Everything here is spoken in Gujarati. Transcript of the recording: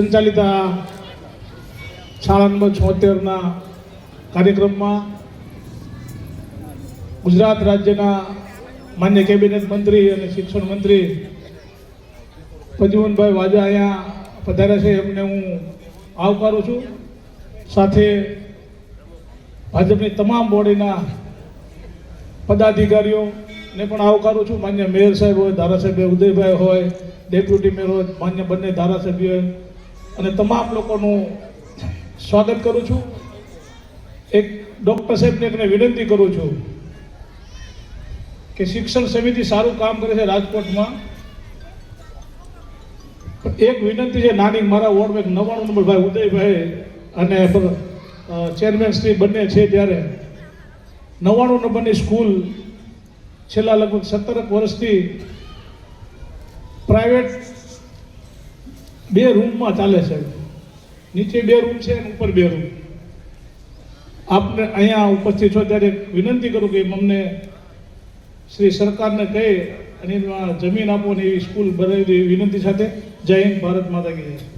સંચાલિત આ શાળા નંબર છોતેરના કાર્યક્રમમાં ગુજરાત રાજ્યના માન્ય કેબિનેટ મંત્રી અને શિક્ષણ મંત્રી પ્રદ્યુમનભાઈ વાજા અહીંયા પધાર્યા છે એમને હું આવકારું છું. સાથે ભાજપની તમામ બોડીના પદાધિકારીઓને પણ આવકારું છું. માન્ય મેયર સાહેબ હોય, ધારાસભ્ય ઉદયભાઈ હોય, ડેપ્યુટી મેયર હોય, માન્ય બંને ધારાસભ્ય અને તમામ લોકોનું સ્વાગત કરું છું. એક ડૉક્ટર સાહેબને એકને વિનંતી કરું છું કે શિક્ષણ સમિતિ સારું કામ કરે છે રાજકોટમાં. એક વિનંતી છે, નાની મારા વોર્ડમાં એક નવાણું નંબર ભાઈ ઉદયભાઈ અને ચેરમેન શ્રી બંને છે ત્યારે. નવ્વાણું નંબરની સ્કૂલ છેલ્લા લગભગ સત્તરક વર્ષથી પ્રાઇવેટ બે રૂમમાં ચાલે છે. નીચે બે રૂમ છે અને ઉપર બે રૂમ. આપને અહીંયા ઉપસ્થિત છો ત્યારે વિનંતી કરું કે અમને શ્રી સરકારને કહી અને જમીન આપો ને એવી સ્કૂલ બનાવી દે એવી વિનંતી સાથે જય હિન્દ, ભારત માતા કી જય.